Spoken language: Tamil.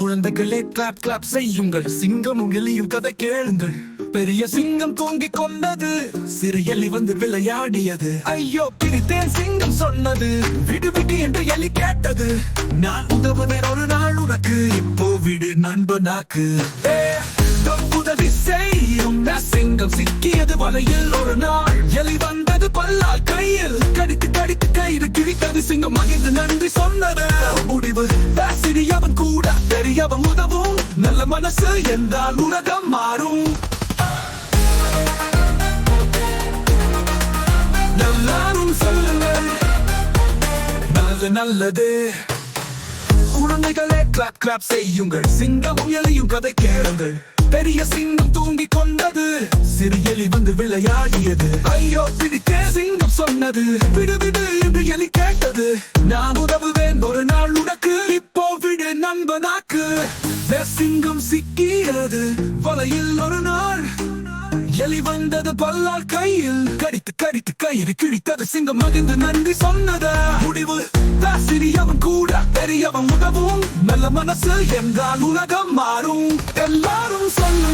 குழந்தைகளே கிளாப் கிளாப் செய்யுங்கள். சிங்கம் எலியும் கதை கேளுங்கள். பெரிய சிங்கம் தூங்கிக் கொண்டது சிறு எலி வந்து விளையாடியது. ஐயோ பிரித்தேன் சிங்கம் சொன்னது விடு விடு என்று எலி கேட்டது. நான் உதவுவேன் ஒரு நாள் உனக்கு இப்போ விடு நண்பனாக்கு. உதவி செய்யும் சிங்கம் சிக்கியது வலையில் ஒரு நாள். எலி வந்தது பல்லால் கையில் கடித்து கடித்து கயிறு கிழித்தது சிங்கம் மகிழ்ந்து நன்றி சொன்னது. முடிவு. அவன் உதவும் நல்ல மனசு என்றால் உலகம் மாறும். எல்லாரும் சொல்லுங்கள் நல்லது நல்லது. குழந்தைகளே கிளாப் கிளாப் செய்யுங்கள். சிங்கமும் எலியும் கதை கேளுங்கள். பெரிய சிங்கம் தூங்கி கொண்டது. சிறு எலி வந்து விளையாடியது. ஐயோ பிடித்தே சிங்கம் சொன்னது. விடு விடு சிங்கம் சிக்கியது வலையில் ஒரு நாள் எலி வந்தது பல்லால் கையில். கடித்து கடித்து கயிறு கிழித்தது சிங்கம் மகிழ்ந்து நன்றி சொன்னத. முடிவு சிறியவன் கூட பெரியவன் உதவும். நல்ல மனசு என்றால் உலகம் மாறும். எல்லாரும் சொல்ல